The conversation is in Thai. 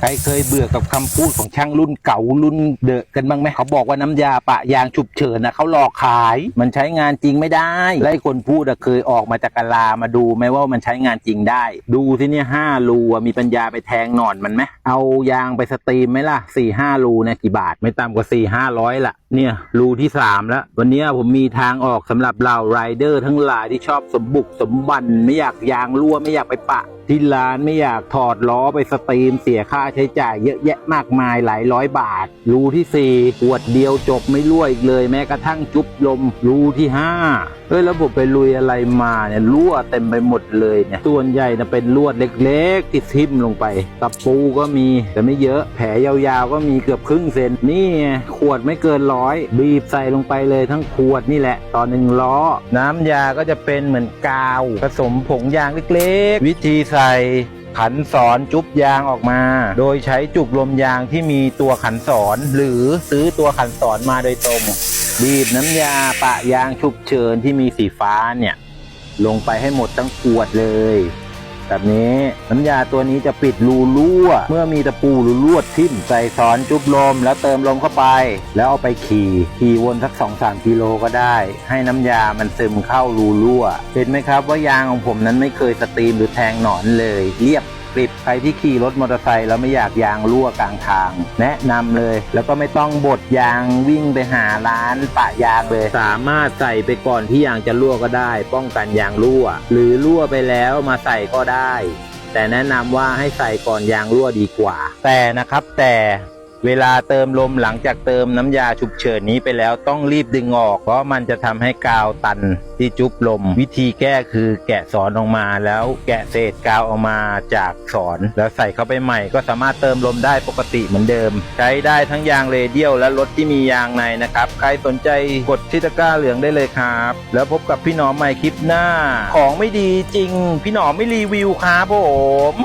ใครเคยเบื่อกับคำพูดของช่างรุ่นเก่ารุ่นเดอะกันบ้างไหมเขาบอกว่าน้ำยาปะยางฉุบเฉินนะเขาหลอกขาย มันใช้งานจริงไม่ได้และไอ้คนพูดอะเคยออกมาจากกะลามาดูไหมว่ามันใช้งานจริงได้ ดูที่เนี่ยห้ารูอะมีปัญญาไปแทงหนอนมันไหมเอายางไปสตรีมไหมล่ะสี่ห้ารูเนี่ยกี่บาทไม่ต่ำกว่าสี่ห้าร้อยละเนี่ย รูที่สามแล้ว วันนี้ผมมีทางออกสำหรับเหล่าไรเดอร์ทั้งหลายที่ชอบสมบุกสมบัน ไม่อยากยางรั่วไม่อยากไปปะ ที่ร้านไม่อยากถอดล้อไปสตรีมเสียค่าใช้จ่ายเยอะแยะมากมายหลายร้อยบาท รูที่สี่ขวดเดียวจบไม่รั่วอีกเลย แม้กระทั่งจุบลม รูที่ห้าเฮ้ยแล้วผมไปลุยอะไรมาเนี่ยรั่วเต็มไปหมดเลยเนี่ยส่วนใหญ่นะเป็นลวดเล็กๆที่ทิ่มลงไปตะปูก็มีแต่ไม่เยอะแผลยาวๆก็มีเกือบครึ่งเซนนี่ขวดไม่เกินร้อยบีบใส่ลงไปเลยทั้งขวดนี่แหละตอนหนึ่งล้อ น้ำยาก็จะเป็นเหมือนกาว ผสมผงยางเล็กๆ วิธีใส่ขันสอนจุบยางออกมา โดยใช้จุกลมยางที่มีตัวขันสอนหรือซื้อตัวขันสอนมาโดยตรงบีบน้ำยาปะยางฉุกเฉินที่มีสีฟ้าเนี่ย ลงไปให้หมดทั้งขวดเลย แบบนี้น้ำยาตัวนี้จะปิดรูรั่ว เมื่อมีตะปูหรือลวดทิ่มใส่สอนจุบลม แล้วเติมลมเข้าไป แล้วเอาไปขี่ขี่วนสัก 2-3 กิโลก็ได้ ให้น้ำยามันซึมเข้ารูรั่ว เห็นไหมครับว่ายางของผมนั้นไม่เคยสตรีมหรือแทงหนอนเลยเรียบ กริบใครที่ขี่รถมอเตอร์ไซค์แล้วไม่อยากยางรั่วกลางทาง แนะนำเลย แล้วก็ไม่ต้องบดยางวิ่งไปหาร้านปะยางเลย สามารถใส่ไปก่อนที่ยางจะรั่วก็ได้ ป้องกันยางรั่ว หรือรั่วไปแล้วมาใส่ก็ได้ แต่แนะนำว่าให้ใส่ก่อนยางรั่วดีกว่า แต่นะครับแต่ เวลาเติมลมหลังจากเติมน้ำยาฉุกเฉินนี้ไปแล้วต้องรีบดึงออก เพราะมันจะทำให้กาวตันที่จุบลม วิธีแก้คือแกะสอนออกมาแล้วแกะเศษกาวออกมาจากสอน แล้วใส่เข้าไปใหม่ก็สามารถเติมลมได้ปกติเหมือนเดิม ใช้ได้ทั้งยางเรเดียลและรถที่มียางในนะครับ ใครสนใจกดที่ตะกร้าเหลืองได้เลยครับ แล้วพบกับพี่หนอมใหม่คลิปหน้า ของไม่ดีจริง พี่หนอมไม่รีวิวครับผม